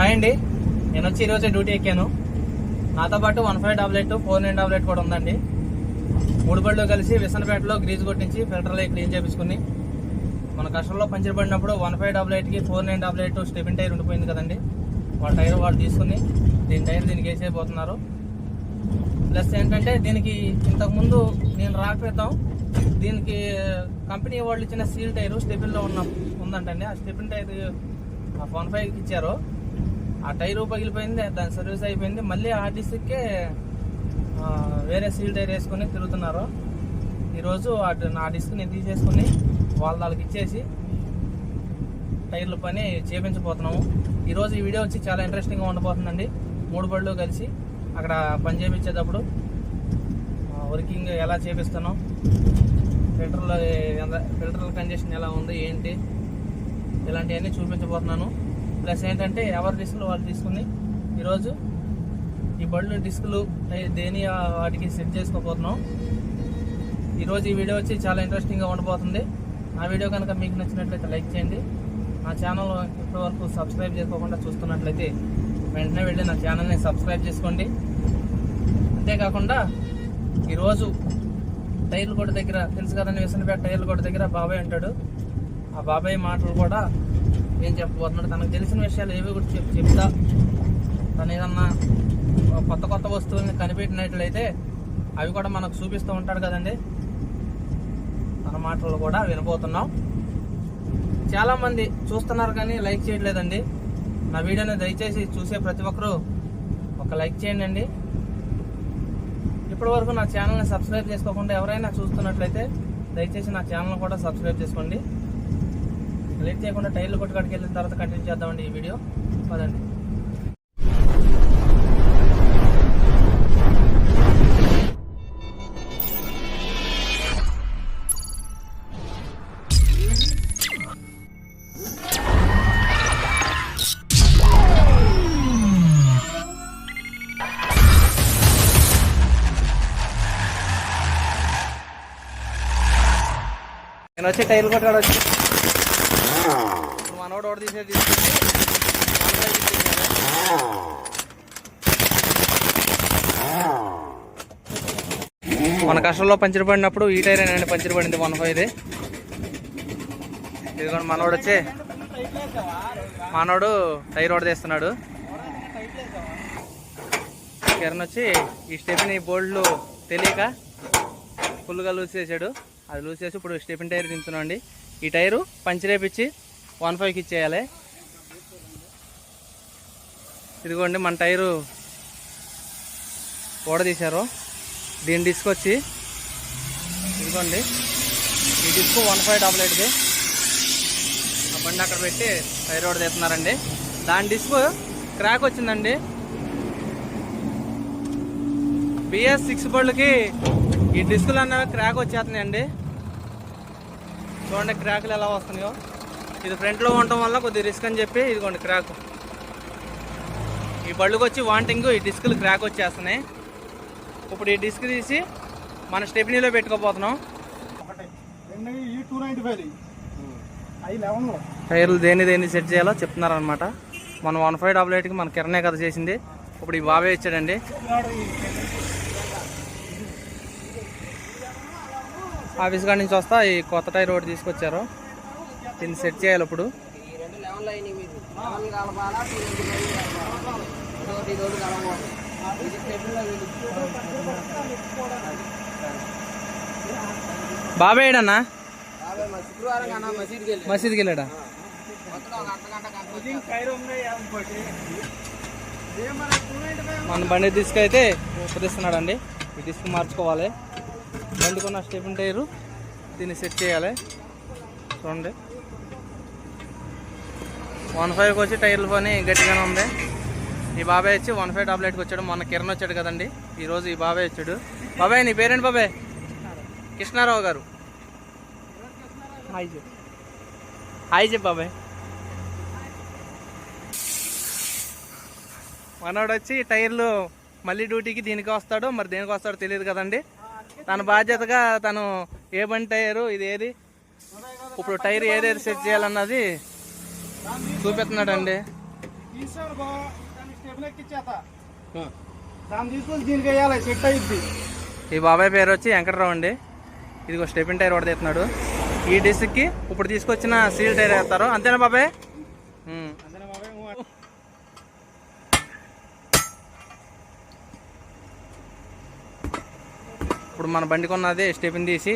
Hi అండి. నేను వచ్చి ఈరోజే డ్యూటీ ఎక్కాను. నాతో పాటు one five tablet eight four nine tablet eight కూడా ఉందండి. మూడు బళ్ళు కలిసి విసనపేటలో గ్రీజ్ కొట్టించి ఫిల్టర్లో క్లీన్ చేపించుకుని మన కష్టంలో పంచర్ పడినప్పుడు వన్ ఫైవ్ డబల్ ఎయిట్కి four nine double eight stepney tyre ఉండిపోయింది కదండి. వాళ్ళ టైర్ వాళ్ళు తీసుకుని దీని టైర్ దీనికి వేసేయబోతున్నారు. ప్లస్ ఏంటంటే దీనికి ఇంతకుముందు నేను రాకపోతాం. దీనికి కంపెనీ వాళ్ళు ఇచ్చిన సీల్ టైరు స్టెపిన్లో ఉన్న ఉందంటండి. ఆ స్టెపిన్ టైర్ వన్ ఫైవ్కి ఇచ్చారు. ఆ టైరు పగిలిపోయింది దాని సర్వీస్ అయిపోయింది. మళ్ళీ ఆ డిస్క్కే వేరే సీల్ టైర్ వేసుకొని తిరుగుతున్నారు. ఈరోజు నా ఆ డిస్క్ నేను తీసేసుకుని వాళ్ళ వాళ్ళకి ఇచ్చేసి టైర్ల పని చేపించబోతున్నాము. ఈరోజు ఈ వీడియో వచ్చి చాలా ఇంట్రెస్టింగ్గా ఉండబోతుందండి. మూడు బళ్ళు కలిసి అక్కడ పని చేపించేటప్పుడు వర్కింగ్ ఎలా చేపిస్తున్నాం ఫిల్టర్లో ఫిల్టర్ కండిషన్ ఎలా ఉంది ఏంటి ఇలాంటివన్నీ చూపించబోతున్నాను. ప్లస్ ఏంటంటే ఎవరి డిస్కులు వాళ్ళు తీసుకుని ఈరోజు ఈ బళ్ళు డిస్కులు దేని వాటికి సెట్ చేసుకోబోతున్నాం. ఈరోజు ఈ వీడియో వచ్చి చాలా ఇంట్రెస్టింగ్గా ఉండబోతుంది. ఆ వీడియో కనుక మీకు నచ్చినట్లయితే లైక్ చేయండి. నా ఛానల్ ఇప్పటివరకు సబ్స్క్రైబ్ చేసుకోకుండా చూస్తున్నట్లయితే వెంటనే వెళ్ళి నా ఛానల్ని సబ్స్క్రైబ్ చేసుకోండి. అంతేకాకుండా ఈరోజు టైర్లు కొట్టు దగ్గర తెలుసు కదండి విసనపేట టైర్లు కొట్టు దగ్గర బాబాయ్ ఉంటాడు. ఆ బాబాయ్ మాటలు కూడా ఏం చెప్పబోతున్నాడు? తనకు తెలిసిన విషయాలు ఏవి కూడా చెప్ చెప్తా. తను ఏదన్నా కొత్త కొత్త వస్తువుల్ని కనిపెట్టినట్లయితే అవి కూడా మనకు చూపిస్తూ ఉంటాడు కదండి. తన మాటలు కూడా వినబోతున్నాం. చాలామంది చూస్తున్నారు కానీ లైక్ చేయట్లేదండి. నా వీడియోని దయచేసి చూసే ప్రతి ఒక్కరూ ఒక లైక్ చేయండి అండి. ఇప్పటి వరకు నా ఛానల్ని సబ్స్క్రైబ్ చేసుకోకుండా ఎవరైనా చూస్తున్నట్లయితే దయచేసి నా ఛానల్ కూడా సబ్స్క్రైబ్ చేసుకోండి. లేట్ చేయకుండా టైర్లు కొట్టుకాడికి వెళ్ళిన తర్వాత కంటిన్యూ చేద్దామండి ఈ వీడియో. పదండి. నేను వచ్చి టైర్లు కొట్టాడు వచ్చి. ఇప్పుడు ఒకటి తీసేది మన కష్టంలో పంచర్ పడినప్పుడు ఈ టైర్ అండి పంచర్ పడింది వన్ ఫైవ్ ఇది ఇదిగోండి మనోడు వచ్చి. మనోడు టైర్ ఒకటి తీస్తున్నాడు. కిరణ్ వచ్చి ఈ స్టెప్ని బోల్డ్లు తెలియక ఫుల్గా లూజ్ చేశాడు అది లూజ్ చేసి ఇప్పుడు స్టెపిన్ టైర్ దించుతున్నాం అండి. ఈ టైరు పంచర్ వేపించి వన్ ఫైవ్కి ఇచ్చేయాలి. ఇదిగోండి మన టైరు తీశారు. దీని డిస్క్ వచ్చి ఇదిగోండి ఈ డిస్క్ వన్ ఫైవ్ డబల్ ఎయిట్ది ఆ బండి అక్కడ పెట్టి టైర్ ఓడ తీస్తున్నారండి. దాని డిస్క్ క్రాక్ వచ్చిందండి. బిఎస్ సిక్స్ బోల్డ్కి ఈ డిస్కులు అన్నవి క్రాక్ వచ్చేస్తున్నాయండి. చూడండి క్రాకులు ఎలా వస్తున్నాయో. ఇది ఫ్రంట్లో ఉండటం వల్ల కొద్దిగా రిస్క్ అని చెప్పి ఇదిగోండి క్రాక్. ఈ బళ్ళుకి వచ్చి వాంటింగ్ ఈ డిస్కులు క్రాక్ వచ్చేస్తున్నాయి. ఇప్పుడు ఈ డిస్క్ తీసి మన స్టెప్నీలో పెట్టుకోపోతున్నాం ఫైవ్ టైర్లు దేని దేన్ని సెట్ చేయాలో చెప్తున్నారనమాట మన వన్ ఫైవ్ డబుల్ ఎయిట్కి మన కిరణే కథ చేసింది. ఇప్పుడు ఈ బాబే ఇచ్చాడండి. ఆఫీస్ కాడి నుంచి వస్తా ఈ కొత్త టైర్ ఒకటి తీసుకొచ్చారు. దీన్ని సెట్ చేయాలి ఇప్పుడు బాబాయ్ ఏడన్నా? మసీద్కి వెళ్ళాడా? మన బండి డిస్క్ అయితే అండి ఈ డిస్క్ మార్చుకోవాలి. బండి కొన్న స్టెఫిన్ టైరు దీన్ని సెట్ చేయాలి. చూడండి. వన్ ఫైవ్కి వచ్చి టైర్ల పని గట్టిగానే ఉంది. ఈ బాబాయ్ వచ్చి వన్ ఫైవ్ టాబ్లెట్కి వచ్చాడు. మొన్న కిరణ్ వచ్చాడు కదండి. ఈరోజు ఈ బాబాయ్ వచ్చాడు. బాబాయ్ నీ పేరేంటి బాబాయ్? కృష్ణారావు గారు. హాయ్ చెప్పు. హాయ్ చెప్పు బాబాయ్. మనోడు వచ్చి టైర్లు మళ్ళీ డ్యూటీకి దీనికి వస్తాడో మరి దేనికి వస్తాడో తెలియదు కదండి. తన బాధ్యతగా తను ఏ బండి టైరు ఇది ఏది? ఇప్పుడు టైర్ ఏదేది సెట్ చేయాలన్నది చూపిస్తున్నాడండి ఈ బాబాయ్ పేరు వచ్చి వెంకటరావు అండి. ఇదిగో స్టెపిన్ టైర్ ఒకటి తీస్తున్నాడు ఈ డిస్క్కి ఇప్పుడు తీసుకొచ్చిన సీల్ టైర్ వేస్తారు. అంతేనా బాబాయ్? ఇప్పుడు మన బండి కొన్నది స్టెపిన్ తీసి.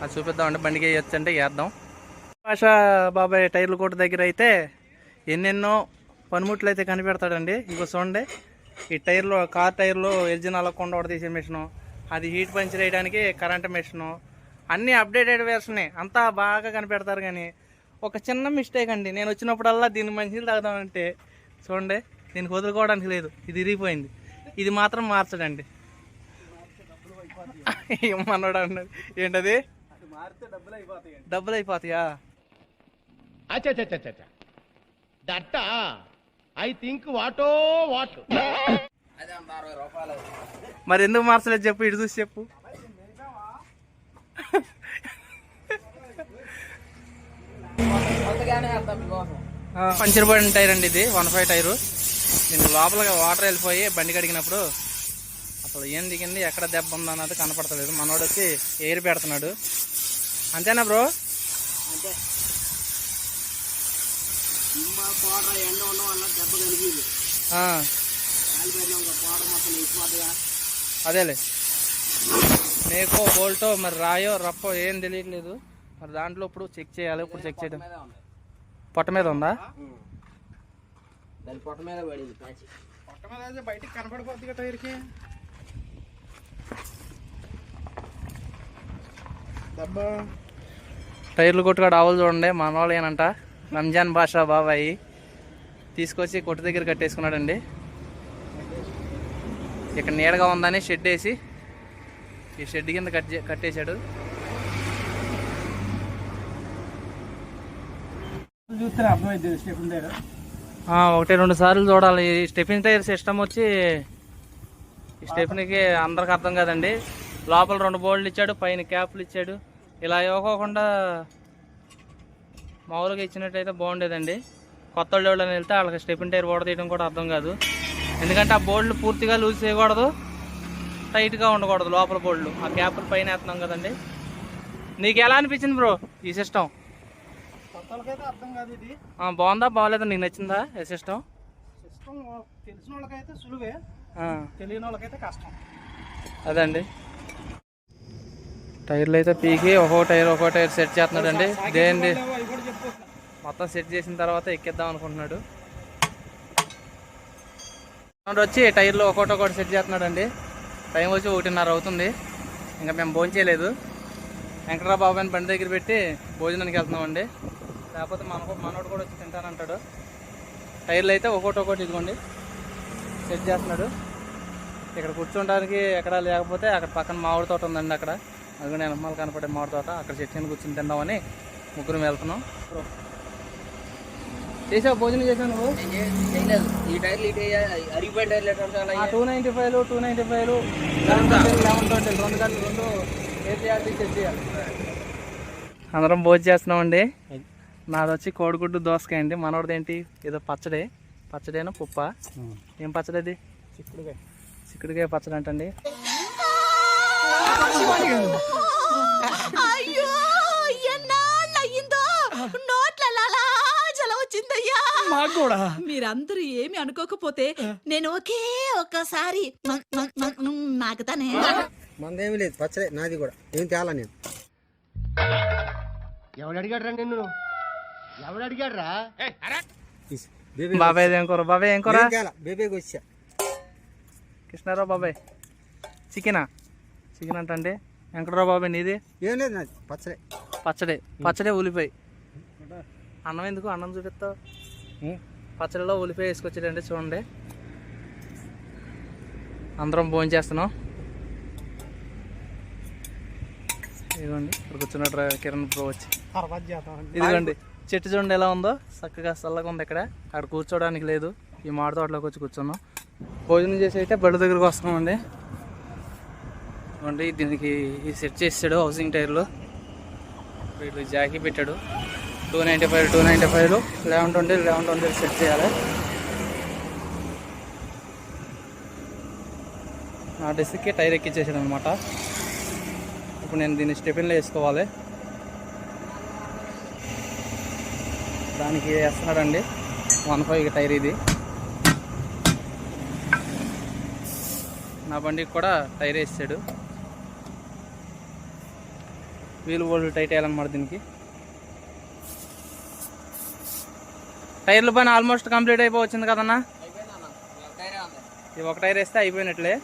అది చూపిద్దామండి. బండికి వేయచ్చు అంటే వేద్దాం. భాష బాబాయ్ టైర్లు కొట్టు దగ్గర అయితే ఎన్నెన్నో పనిముట్లు అయితే కనిపెడతాడండి. ఇంకో చూడండి. ఈ టైర్లో కార్ టైర్లో ఎల్జిన్ అలగకుండా ఒకటి తీసే మిషను అది హీట్ పంచర్ వేయడానికి కరెంట్ మిషను అన్నీ అప్డేటెడ్ వేర్షనే అంతా బాగా కనిపెడతారు కానీ ఒక చిన్న మిస్టేక్ అండి. నేను వచ్చినప్పుడల్లా దీన్ని మంచిలు తాగుదామంటే చూడండి దీనికి వదులుకోవడానికి లేదు. ఇది ఇరిగిపోయింది. ఇది మాత్రం మార్చడండి. ఏమన్నాడు అన్నాడు ఏంటది? డబ్బులు అయిపోతాయా? అచ్చచ్చచ్చచ్చ దట్ట ఐ థింక్ వాటో వాట్. మరి ఎందుకు మార్చలేదు చెప్పు ఇటు చూసి చెప్పు. పంచర్ పడిన టైర్ అండి ఇది వన్ ఫైవ్ టైరు. దీనికి లోపల వాటర్ వెళ్ళిపోయి బండి కడిగినప్పుడు అసలు ఏం దిగింది ఎక్కడ దెబ్బ ఉందా అన్నది కనపడతలేదు. మనోడు వచ్చి ఎయిర్ పెడుతున్నాడు. అంతేనా బ్రో? ఆ. అదేలే. మేకో బోల్టో మరి రాయో రప్పో ఏం తెలియట్లేదు. మరి దాంట్లో ఇప్పుడు చెక్ చేయాలి ఇప్పుడు చెక్ చేయడం. పొట్ట మీద ఉందా. పొట్ట మీద అయితే బయటికి కనపడిపోద్ది కదా టైర్కి టైర్లు కొట్టుకాడు ఆవులు చూడండి మన వాళ్ళు ఏనంట. రంజాన్ బాషా బాబాయి తీసుకొచ్చి కొట్టు దగ్గర కట్టేసుకున్నాడండి. ఇక్కడ నీడగా ఉందని షెడ్ వేసి ఈ షెడ్ కింద కట్ చే- కట్టేశాడు. ఒకటి రెండు సార్లు చూడాలి. ఈ స్టెఫిన్ టైర్ సిస్టమ్ వచ్చి ఈ స్టెఫిన్కి అందరికి అర్థం కాదండి. లోపల రెండు బోల్డ్లు ఇచ్చాడు పైన క్యాప్లు ఇచ్చాడు. ఇలా ఇవ్వకోకుండా మామూలుగా ఇచ్చినట్టయితే బాగుండేదండి. కొత్త వాళ్ళు ఎవరైనా వెళ్తే వాళ్ళకి స్టెఫిన్ టైర్ ఓడ తీయడం కూడా అర్థం కాదు. ఎందుకంటే ఆ బోల్డ్లు పూర్తిగా లూజ్ చేయకూడదు టైట్గా ఉండకూడదు లోపల బోల్డ్లు. ఆ క్యాప్లు పైన వేస్తున్నాం కదండి. నీకు ఎలా అనిపించింది బ్రో ఈ సిస్టమ్ కొత్త వాళ్ళకైతే అర్థం కాదు ఇది. బాగుందా బాగలేదా? నీకు నచ్చిందా ఈ సిస్టమ్ తెలిసిన వాళ్ళకైతే సులువే. తెలియని వాళ్ళకైతే కష్టం. అదండి. టైర్లు అయితే పీకి ఒక్కో టైర్ ఒక్కో టైర్ సెట్ చేస్తున్నాడండి. చెప్పు మొత్తం సెట్ చేసిన తర్వాత ఎక్కిద్దాం అనుకుంటున్నాడు. మనోడు వచ్చి టైర్లు ఒకటి ఒకటి సెట్ చేస్తున్నాడండి. టైం వచ్చి ఒకటిన్నర అవుతుంది. ఇంకా మేము భోంచేయలేదు చేయలేదు. బాబు అని బండి దగ్గర పెట్టి భోజనానికి వెళ్తున్నామండి. లేకపోతే మన మనోడు కూడా వచ్చి తింటానంటాడు. టైర్లు అయితే ఒకటి ఒకటి ఇదిగోండి. సెట్ చేస్తున్నాడు. ఇక్కడ కూర్చోడానికి ఎక్కడ లేకపోతే అక్కడ పక్కన మామిడి తోట ఉందండి అక్కడ. అది కూడా కనపడే మామిడి తోట. అక్కడ చెట్టు కూర్చుని కూర్చొని తిందామని ముగ్గురు వెళ్తున్నాం. చేసావు? భోజనం చేసావు నువ్వు? ఈ టైర్లు ఇటు అరిగిపోయిన టైర్లు ఎట్లా ఉంటాయి two ninety five two ninety five eleven twenty రెండు గంటలు రెండు ఏ చేయాలి చెక్ చేయాలి. అందరం భోజనం చేస్తున్నామండి. నాది వచ్చి కోడిగుడ్డు దోసకాయ అండి. మనోడిది ఏంటి? ఏదో పచ్చడి. పచ్చడేనా పుప్ప. ఏం పచ్చడి అది? చిక్కుడుగా చిక్కుడుకాయ పచ్చడి అంటండి. అయ్యో నోట్ల వచ్చిందయ్యా. మాకు కూడా మీరందరూ ఏమి అనుకోకపోతే నేను ఒకే ఒక్కసారి నాకుతానే మందేమీ లేదు పచ్చడే నాది కూడా. ఏం తేలా నేను? ఎవడు అడిగాడు రా నిన్ను ఎవడు అడిగాడు రా బేబీ బాబాయ్ ఏం కూర? బాబాయ్ ఏం కూర? బేబీకి వచ్చా కృష్ణారావు బాబాయ్. చికెనా? చికెన్ అంటండి. వెంకటరావు బాబాయ్ నీది? ఏం లేదు నాది పచ్చడే. పచ్చడి. పచ్చడి ఉల్లిపాయ అన్నం ఎందుకు? అన్నం చూపిస్తావు? పచ్చడిలో ఉల్లిపాయ వేసుకొచ్చాడండి చూడండి. అందరం భోజనం చేస్తున్నాం. ఇదిగోండి ఇక్కడ కూర్చున్నాడు రా కిరణ్ ప్రో వచ్చి. ఇదిగోండి చెట్టు చూడండి ఎలా ఉందో. చక్కగా చల్లగా ఉంది ఇక్కడ. అక్కడ కూర్చోడానికి లేదు. ఈ మామిడి తోటలోకి వచ్చి కూర్చున్నాం. భోజనం చేసి అయితే బడి దగ్గరకు వస్తున్నామండి. ఇదిగోండి దీనికి ఈ సెట్ చేసాడు హౌసింగ్ టైర్లు. వీళ్ళు జాకీ పెట్టాడు. Two ninety five two ninety ఫైవ్లు eleven twenty eleven twenty set చేయాలి. నా డిస్క్కి టైర్ ఎక్కించేసాడు అనమాట ఇప్పుడు నేను దీన్ని స్టెపిన్లో వేసుకోవాలి. దానికి వేస్తున్నాడండి. వన్ ఫైవ్ టైర్ ఇది. నా బండికి కూడా టైర్ వేసాడు. వీలు బోల్డ్ టైట్ వేయాలన్నమాట దీనికి. టైర్ల పైన ఆల్మోస్ట్ కంప్లీట్ అయిపోవచ్చింది కదన్నా? ఇది ఒక టైర్ వేస్తే అయిపోయినట్లే.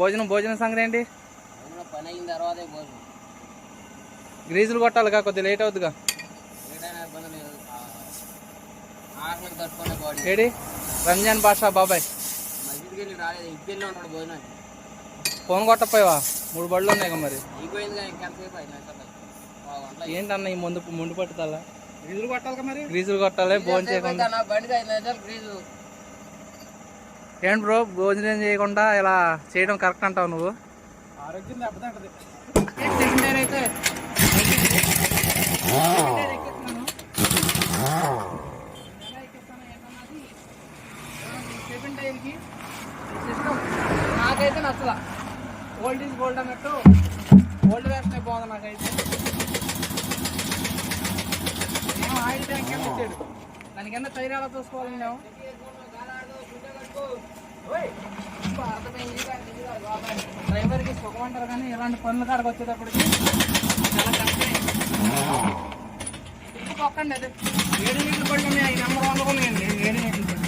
భోజనం భోజనం సంగతి ఏంటి? గ్రీజులు కొట్టాలిగా కొద్దిగా లేట్ అవుతుందిగా ఏడి? రంజాన్ బాషా బాబాయ్. ఫోన్ కొట్టపోయావా మూడు బళ్ళు ఉన్నాయి కదా మరి. ఏంటన్న ఈ ముందు ముందు పట్టుదల? గ్రీజులు కొట్టాలి భోజనం చేయకుండా. ఏంటి బ్రో భోజనం చేయకుండా ఇలా చేయడం కరెక్ట్ అంటావు నువ్వు? ఆరోగ్యం నాకైతే నచ్చలా. ఓల్డ్ ఈజ్ గోల్డ్ అన్నట్టు. ఓల్డ్ వేస్తే బాగుంది నాకైతే. ఆయిల్ ట్యాంక్ కింద ఇచ్చాడు. దాని కింద టైర్ ఎలా చూసుకోవాలి నేను డ్రైవర్కి సుఖం అంటారు కానీ ఇలాంటి పనులు కాడకు వచ్చేటప్పటికి చాలా కష్టమే. ఇప్పుడు పక్కండి అది. ఏడు నీళ్ళు పడి ఉన్నాయి ఐదు నెంబర్ వందలు ఉన్నాయండి ఏడు నీళ్ళు పడి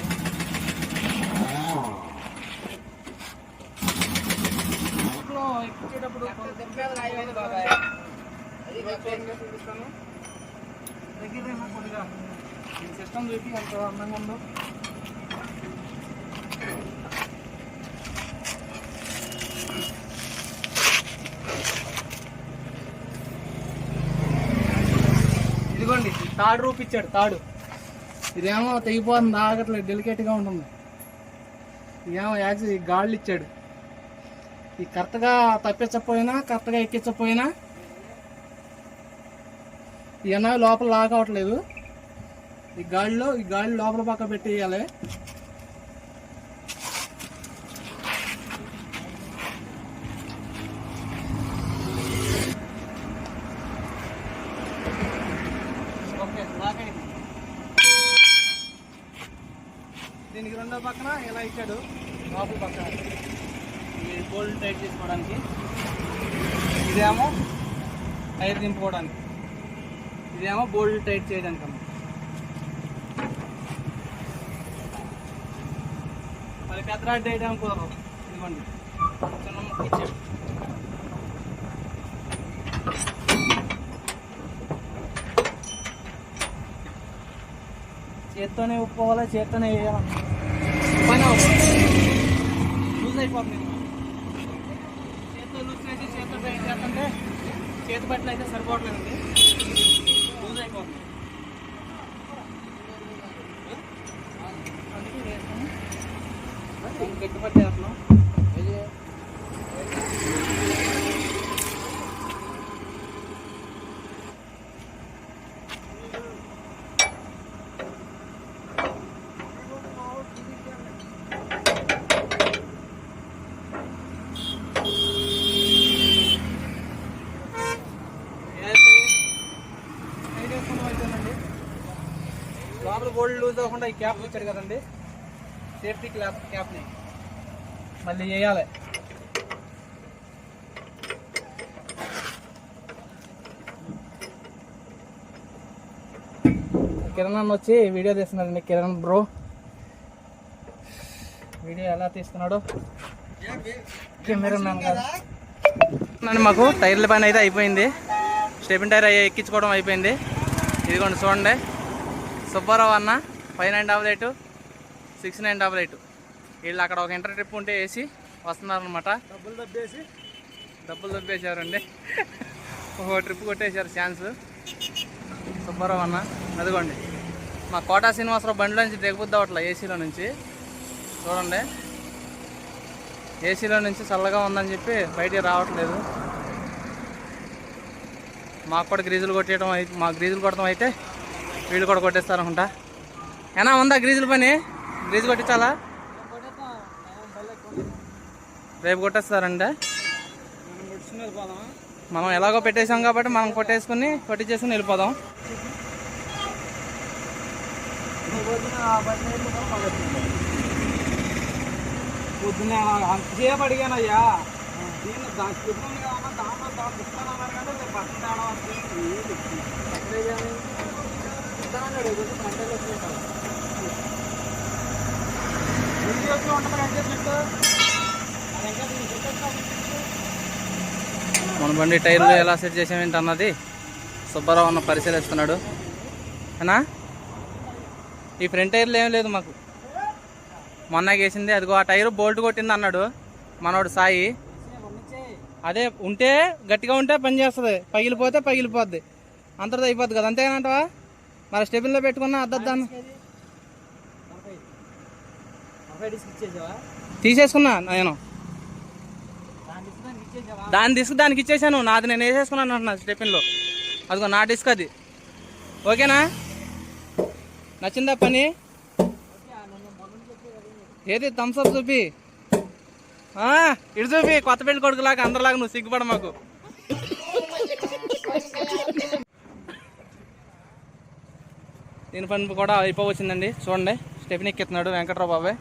ఇంట్లో ఎక్కించేటప్పుడు బాబాయ్ అది చూపిస్తాను దగ్గర కొద్దిగా సిస్టమ్ చూపి అందంగా ఉందో ఇదిగోండి తాడు రూపిచ్చాడు తాడు. ఇదేమో తెగిపోతుంది ఆగట్లేదు డెలికేట్గా ఉంటుంది. ఇదేమో యాక్చువల్ గాళ్ళు ఇచ్చాడు ఈ కరెక్ట్గా తప్పించకపోయినా కరెక్ట్గా ఎక్కించకపోయినా ఇవన్నీ లోపల లాగవట్లేదు. అవ్వట్లేదు ఈ గాలిలో ఈ గాలి లోపల పక్క పెట్టేయాలి. ఓకే అయింది దీనికి రెండో పక్కన ఇలా ఇచ్చాడు? లోపల పక్కన. ఈ బోల్డ్ టైట్ చేసుకోవడానికి. ఇదేమో టైర్ దింపుకోవడానికి. ఇదేమో బోల్డ్ టైట్ చేయడానికి అన్నమాట మరి పెద్ద రాడ్ వేయడానికి కుదరదు ఇదిగోండి. చిన్న ముక్క ఇచ్చాడు. చేత్తోనే ఒప్పుకోవాలా చేత్తోనే వేయాలి? పని అవుతుంది లూజ్ అయిపోతుంది చేత్తో లూజ్ చేసి చేత్తో చేస్తుంటే చేతి బట్టలు అయితే సరిపోవట్లేదండి. లోపల ఈ క్యాప్ ఇచ్చారు కదండి. సేఫ్టీ క్లాప్ క్యాప్ని. మళ్ళీ వేయాలి. కిరణ్ అన్న వచ్చి వీడియో తీస్తున్నాడండి. కిరణ్ బ్రో. వీడియో ఎలా తీస్తున్నాడో? కెమెరా మ్యాన్ కాదు నన్ను మాకు టైర్ల పైన అయితే అయిపోయింది. స్టెపిన్ టైర్ అయ్యి ఎక్కించుకోవడం అయిపోయింది. ఇదిగోండి చూడండి. సుబ్బారావు అన్న. Five nine double eight six nine double eight. వీళ్ళు అక్కడ ఒక ఇంటర్ ట్రిప్ ఉంటే వేసి వస్తున్నారనమాట డబ్బులు దబ్బేసి? డబ్బులు దొబ్బేశారండి. ఒక ట్రిప్ కొట్టేశారు ఛాన్స్. సుబ్బారావు అన్న అదిగోండి. మా కోటా శ్రీనివాసరావు బండిలో నుంచి దిగబుద్ది అవ్వట్లే ఏసీలో నుంచి. చూడండి. ఏసీలో నుంచి చల్లగా ఉందని చెప్పి బయటికి రావట్లేదు. మాకు కూడా గ్రీజులు కొట్టేయడం అయితే మా గ్రీజులు కొట్టడం అయితే వీళ్ళు కూడా కొట్టేస్తారు అనుకుంటా ఏనా ఉందా గ్రీజుల పని? గ్రీజు కొట్టించాలా? రేపు కొట్టేస్తారండి మనం ఎలాగో పెట్టేసాం కాబట్టి మనం కొట్టేసుకుని కొట్టించేసుకుని వెళ్ళిపోదాం. పొద్దున్న అంతసేపు అడిగానయ్యా. దీన్ని దాని చెప్పండి కావాలా దాంట్లో దాంట్లో ఇస్తానన్నారు కానీ నేను బట్టలు తేడా వస్తుంది ఎక్కడ వేయాలి? ఇస్తానన్నాడు కొంచెం గంటలు వచ్చినాయి ముందు వచ్చి ఉంటుంది అంటే చెట్టు అది ఇంకా దీన్ని చెప్పేస్తాను మన బండి టైర్లు ఎలా సెట్ చేసామేంటి అన్నది సుబ్బారావు అన్న పరిశీలిస్తున్నాడు. అనా ఈ ఫ్రంట్ టైర్లు ఏం లేదు మాకు. మొన్న వేసింది అదిగో ఆ టైర్ బోల్ట్ కొట్టింది అన్నాడు మనోడు సాయి. అదే ఉంటే గట్టిగా ఉంటే పని చేస్తుంది. పగిలిపోతే పగిలిపోద్ది. అంతటితో అయిపోద్ది కదా. అంతేనంటవా? మరి స్టెబిన్లో పెట్టుకున్నా అద్దద్దాను తీసేసుకున్నా నేను. దాని డిస్క్ దానికి ఇచ్చేసాను. నాది నేను వేసేసుకున్నాను అంటున్నా స్టెపిన్లో అదిగో నా డిస్క్ అది. ఓకేనా? నచ్చిందా పని? ఏది? థమ్స్ అప్ చూపి. ఇటు చూపి. కొత్త పెళ్ళి కొడుకులాగా అందరిలాగా నువ్వు సిగ్గుపడ మాకు. దీని పని కూడా అయిపోవచ్చిందండి చూడండి. స్టెఫిన్ ఎక్కిస్తున్నాడు. వెంకట్రావు బాబాయ్.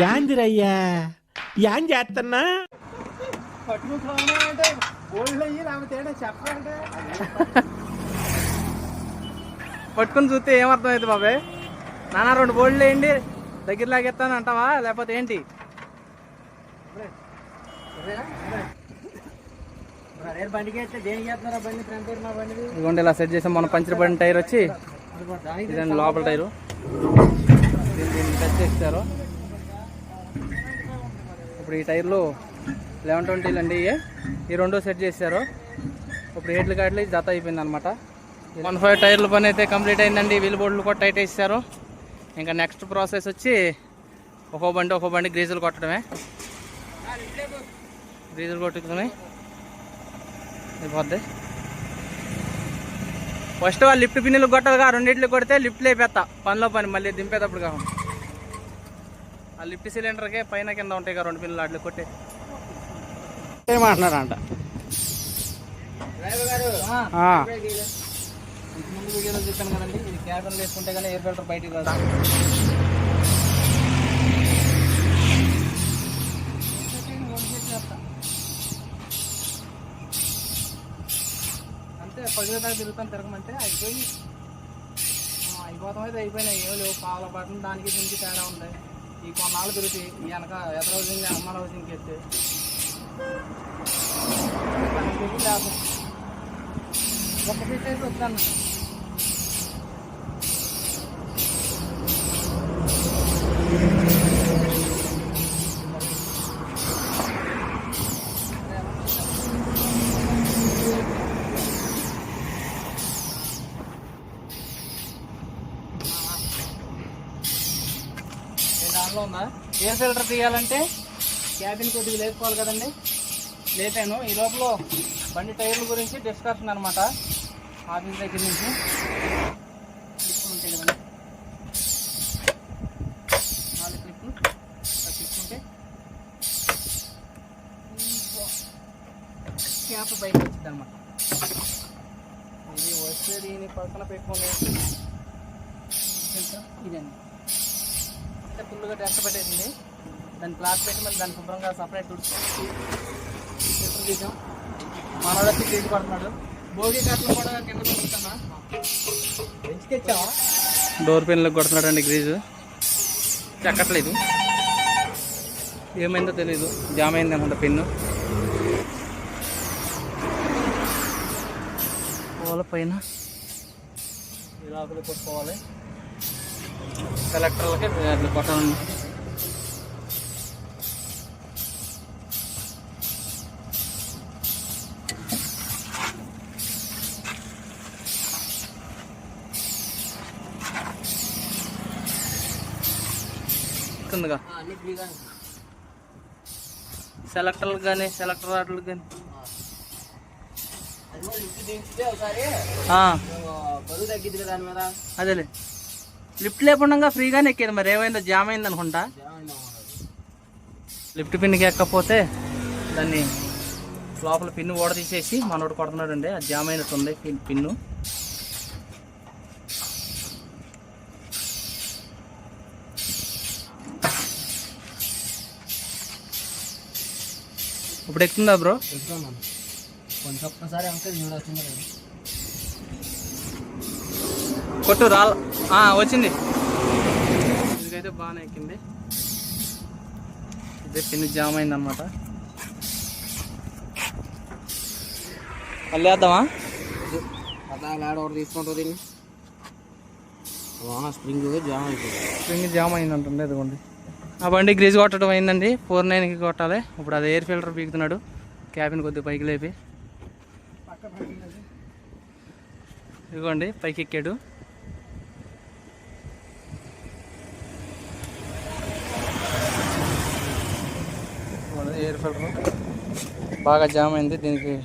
యాందిరయ్యా. యాం చేస్తున్నా పట్టుకుని అయ్యి చెప్పాలంటే చూస్తే ఏమర్థమైంది బాబాయ్ నాన్న రెండు బోళ్ళు వేయండి దగ్గర లాగేస్తాను అంటావా? లేకపోతే ఏంటి? బండి ఇదిగోండి ఇలా సెట్ చేసాం. మన పంచర్ పడిన టైర్ వచ్చి ఇదండి లోపల టైరు. దీన్ని దీన్ని టచ్ చేస్తారు ఇప్పుడు ఈ టైర్లు లెవెన్ ట్వంటీలు అండి ఇవి ఈ రెండు సెట్ చేశారు. ఇప్పుడు ఏట్లు గాడ్లు జత అయిపోయింది అనమాట వన్ ఫైవ్ టైర్ల పని అయితే కంప్లీట్ అయిందండి. వీల్ బోర్డులు కూడా టైట్ వేసారు ఇంకా నెక్స్ట్ ప్రాసెస్ వచ్చి ఒక్కో బండి ఒక్కో బండి గ్రీజులు కొట్టడమే. గ్రీజులు కొట్టుకుని అయిపోద్ది. ఫస్ట్ వాళ్ళు లిఫ్ట్ పిన్నులు కొట్టదుగా రెండింటికి కొడితే లిఫ్ట్ లేపేస్తా పనిలో పని మళ్ళీ దింపేటప్పుడు కాకుండా. ఆ లిఫ్ట్ సిలిండర్కే పైన కింద ఉంటాయి కదా రెండు పిన్నులు అట్లా కొట్టే. ఏమంటున్నారంట ముందు వీడియోలో చెప్పాను కదండి ఇది వేసుకుంటే కానీ ఎయిర్ ఫిల్టర్ బయటికి రాదు. అంతే పదివేల దాకా తిరుగుతాను తిరగమంటే అయిపోయి ఆ, అయిపోతాం అయితే అయిపోయినాయి. ఏమో లేవు పావుల పట్టణం దానికి దీనికి తేడా ఉంది. ఈ కొన్నాళ్ళు తిరిగి ఈ వెనక ఎదర హౌసింగ్ అమ్మ హౌసింగ్కి ఎత్తే ఒక ఫీట్ అయితే వస్తాను ఏ దానిలో ఉందా ఎయిర్ ఫిల్టర్ తీయాలంటే క్యాబిన్ కొద్దిగా లేపుకోవాలి కదండి. లేపాను. ఈ లోపల బండి టైర్ల గురించి డిస్కషన్ అనమాట ఆఫీస్ దగ్గర నుంచి. క్లిప్పులు ఉంటాయి కదండి. నాలుగు క్లిప్పులు ఆ క్యాప్ బయట వచ్చింది అనమాట ఇది వస్తే దీన్ని పక్కన పెట్టుకొని ఇదండి. అంటే ఫుల్గా డస్ట్ పెట్టేసింది. దాన్ని క్లాత్ పెట్టి మళ్ళీ దాన్ని శుభ్రంగా సపరేట్ ఫిల్టర్ తీసాం మనోడు వచ్చి తీసి పడుతున్నాడు. భోగి కట్టలు కూడా కింద కొడుతున్నా డోర్ పెన్లకు కొడుతున్నాడు అండి గ్రీజు. చెక్కట్లేదు. ఏమైందో తెలీదు. జామ్ అయింది అనుకుంటా పెన్ను. పోల పైన. లోపల కొట్టుకోవాలి. కలెక్టర్లకి అట్లా కొట్టాలండి కిందగా అన్ని ఫ్రీగా సెలెక్టర్లకు కానీ సెలెక్టర్ రాట్లకు కానీ అది కూడా లిఫ్ట్ దించితే ఒకసారి ఆ, నువ్వు సెలెక్టర్లు కానీ సెలెక్టర్ దాని మీద అదేలే. లిఫ్ట్ లేకుండా ఫ్రీగానే ఎక్కేది మరి. ఏమైందో జామ్ అయింది అనుకుంటా. లిఫ్ట్ పిన్కి ఎక్కకపోతే దాన్ని లోపల పిన్ను ఓడ తీసేసి మనోడు కొడుతున్నాడు అండి అది జామ్ అయినట్టుంది పిన్ పిన్ను. ఇప్పుడు ఎక్కుతుందా బ్రో? కొట్టు రాల వచ్చింది. ఇదికైతే బాగానే ఎక్కింది. ఇదే పిన్ జామ్ అయింది అనమాట మళ్ళీ వేద్దామా? ఒకటి తీసుకుంటుంది దీన్ని స్ప్రింగ్ జామ్ అయిపోయింది. స్ప్రింగ్ జామ్ అయింది అంటుంది ఇదిగోండి. ఆ బండి గ్రీజ్ కొట్టడం అయిందండి. ఫోర్ నైన్కి కొట్టాలి. ఇప్పుడు అది ఎయిర్ ఫిల్టర్ పీకుతున్నాడు. క్యాబిన్ కొద్దిగా పైకి లేపి. ఇదిగోండి పైకి ఎక్కాడు. Air filter. బాగా జామ్ అయింది దీనికి.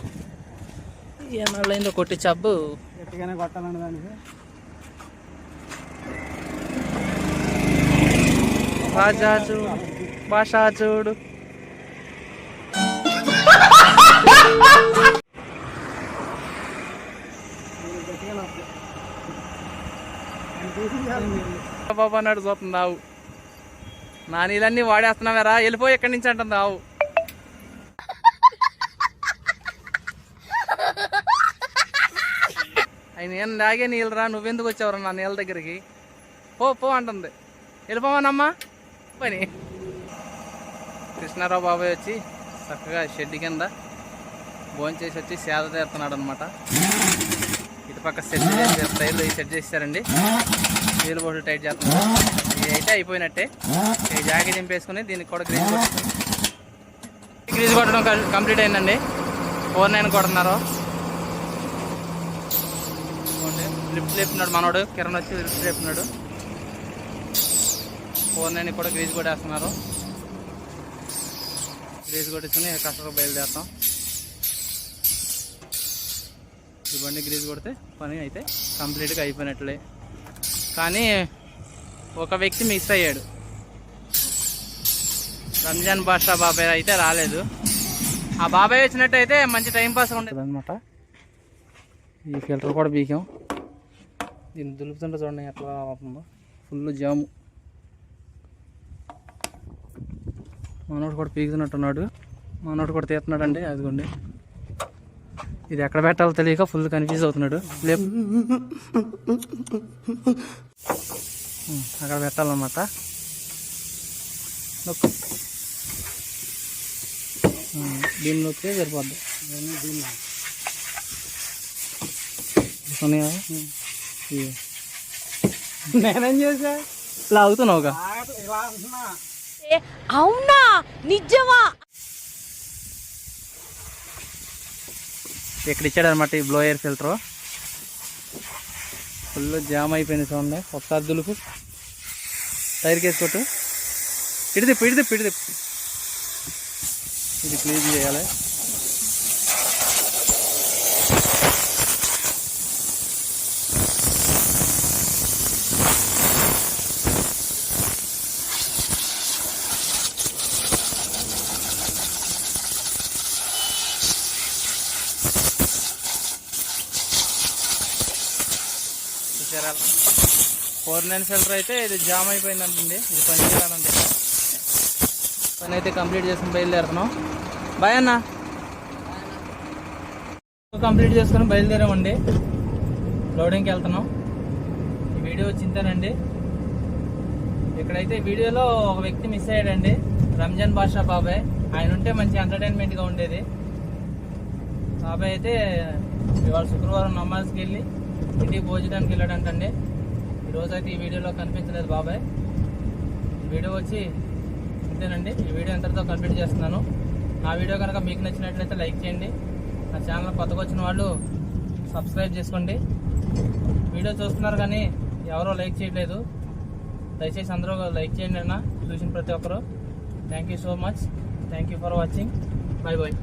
అయిందో కొట్టి చబ్బు. గట్టిగానే కొట్టాలండి దానికి. రాజా చూడు భాషా చూడు బాబా అన్నాడు చూస్తుంది ఆవు. నా నీళ్ళన్నీ వాడేస్తున్నావేరా వెళ్ళిపో ఎక్కడి నుంచి అంటుంది ఆవు. ఆయన ఏం లాగే నీళ్ళు రా నువ్వెందుకు వచ్చావురా నా నీళ్ళ దగ్గరికి? పో పో అంటుంది. వెళ్ళిపోవానమ్మా పని కృష్ణారావు బాబాయ్ వచ్చి చక్కగా షెడ్ కింద భోంచేసి వచ్చి సేద తీరుతున్నాడు అనమాట ఇటుపక్క సెట్ స్టైల్లో ఈ సెట్ చేశారండి వీలు బోర్డు టైట్ చేస్తున్నారు. ఇది అయితే అయిపోయినట్టే. ఈ జాకెట్ దింపేసుకుని దీనికి కూడా గ్రీజ్ గ్రీజ్ కొట్టడం కంప్లీట్ అయిందండి. ఫోర్ నైన్ కొడుతున్నారు. లిఫ్ట్ లేపుతున్నాడు మనోడు. కిరణ్ వచ్చి లిఫ్ట్ లేపుతున్నాడు ఫోర్ నైన్ కూడా గ్రీజ్ కొట్టేస్తున్నారు. గ్రీజ్ కొట్టించుకుని కస్టమర్ బయలుదేరుతాం. ఈ బండి గ్రీజ్ కొడితే పని అయితే కంప్లీట్గా అయిపోయినట్లే. కానీ ఒక వ్యక్తి మిస్ అయ్యాడు. రంజాన్ బాషా బాబాయ్ అయితే రాలేదు. ఆ బాబాయ్ వచ్చినట్టయితే మంచి టైం పాస్ ఉండేది అనమాట ఈ ఫిల్టర్ కూడా బీకాం దీన్ని దులుపుతుంటే చూడండి ఎట్లా అవుతుందో. Full jam. మనోడు కూడా పీకుతున్నట్టున్నాడు మనోడు కూడా తీస్తున్నాడు అండి అదిగోండి. ఇది ఎక్కడ పెట్టాలో తెలియక ఫుల్ కన్ఫ్యూజ్ అవుతున్నాడు. లేపు అక్కడ పెట్టాలన్నమాట. నొక్కు. దీన్ని నొక్కితే సరిపోద్ది. ఉన్నాయా? నేనేం చేసా ఇలా ఇలా అవునా? నిజమా? ఇక్కడ ఇచ్చాడు అనమాట ఈ బ్లోయర్ ఫిల్టర్ ఫుల్ జామ్ అయిపోయింది సౌండ్ ఒకసారి దులుపు. టైర్ కేసు కొట్టు. ఇడిదిప్పు ఇడిదిప్పు ఇడిదిప్పు. ఇది క్లీన్ చేయాలి. ఫోర్ నైన్ అయితే ఇది జామ్ అయిపోయింది అంటుంది ఇది పని చేయాలంటే. పని అయితే కంప్లీట్ చేసుకుని బయలుదేరుతున్నాం. బాయ్ అన్న. కంప్లీట్ చేసుకుని బయలుదేరామండి. లోడింగ్కి వెళ్తున్నాం. ఈ వీడియో వచ్చింతేనండి ఇక్కడైతే వీడియోలో ఒక వ్యక్తి మిస్ అయ్యాడండి. రంజాన్ బాషా బాబాయ్. ఆయన ఉంటే మంచి ఎంటర్టైన్మెంట్గా ఉండేది. బాబాయ్ అయితే ఇవాళ శుక్రవారం నమాజ్కి వెళ్ళి ఇంటికి భోజనానికి వెళ్ళాడంటండి. ఈరోజు అయితే ఈ వీడియోలో కనిపించలేదు బాబాయ్. వీడియో వచ్చి ఇంతేనండి. ఈ వీడియో ఎంతటితో కంప్లీట్ చేస్తున్నాను. నా వీడియో కనుక మీకు నచ్చినట్లయితే లైక్ చేయండి. నా ఛానల్ కొత్తగా వచ్చిన వాళ్ళు సబ్స్క్రైబ్ చేసుకోండి. వీడియో చూస్తున్నారు కానీ ఎవరో లైక్ చేయట్లేదు. దయచేసి అందరూ లైక్ చేయండి అన్న. చూసిన ప్రతి ఒక్కరు. Thank you so much thank you for watching bye bye